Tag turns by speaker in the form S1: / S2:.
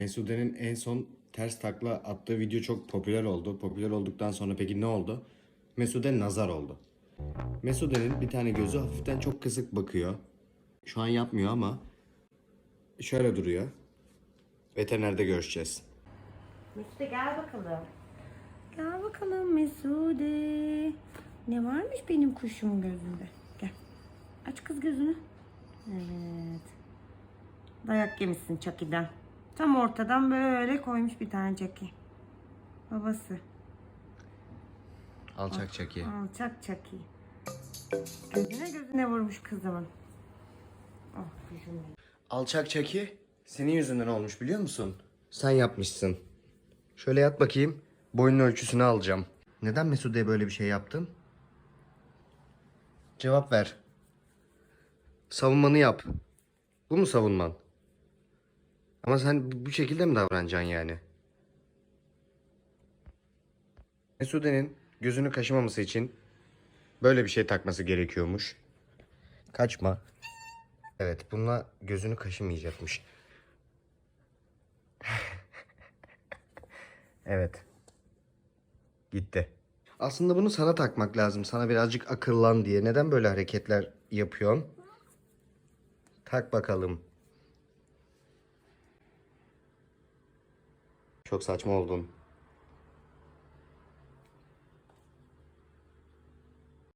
S1: Mesude'nin en son ters takla attığı video çok popüler oldu. Popüler olduktan sonra peki ne oldu? Mesude nazar oldu. Mesude'nin bir tane gözü hafiften çok kısık bakıyor. Şu an yapmıyor ama şöyle duruyor. Veterinerde görüşeceğiz.
S2: Mesude gel bakalım. Gel bakalım Mesude. Ne varmış benim kuşumun gözünde? Gel. Aç kız gözünü. Evet. Dayak yemişsin Chucky'den. Tam ortadan böyle koymuş bir tane Chucky. Babası.
S1: Alçak çeki.
S2: Alçak Chucky. Gözüne gözüne vurmuş kızımın. Oh kuzum benim.
S1: Alçak çeki senin yüzünden olmuş biliyor musun? Sen yapmışsın. Şöyle yat bakayım. Boyunun ölçüsünü alacağım. Neden Mesude'ye böyle bir şey yaptın? Cevap ver. Savunmanı yap. Bu mu savunman? Ama sen bu- şekilde mi davranacaksın yani? Mesude'nin gözünü kaşımaması için böyle bir şey takması gerekiyormuş. Kaçma. Evet, bununla gözünü kaşımayacakmış. evet. Gitti. Aslında bunu sana takmak lazım. Sana birazcık akıllan diye. Neden böyle hareketler yapıyorsun? Tak bakalım. Çok saçma oldun.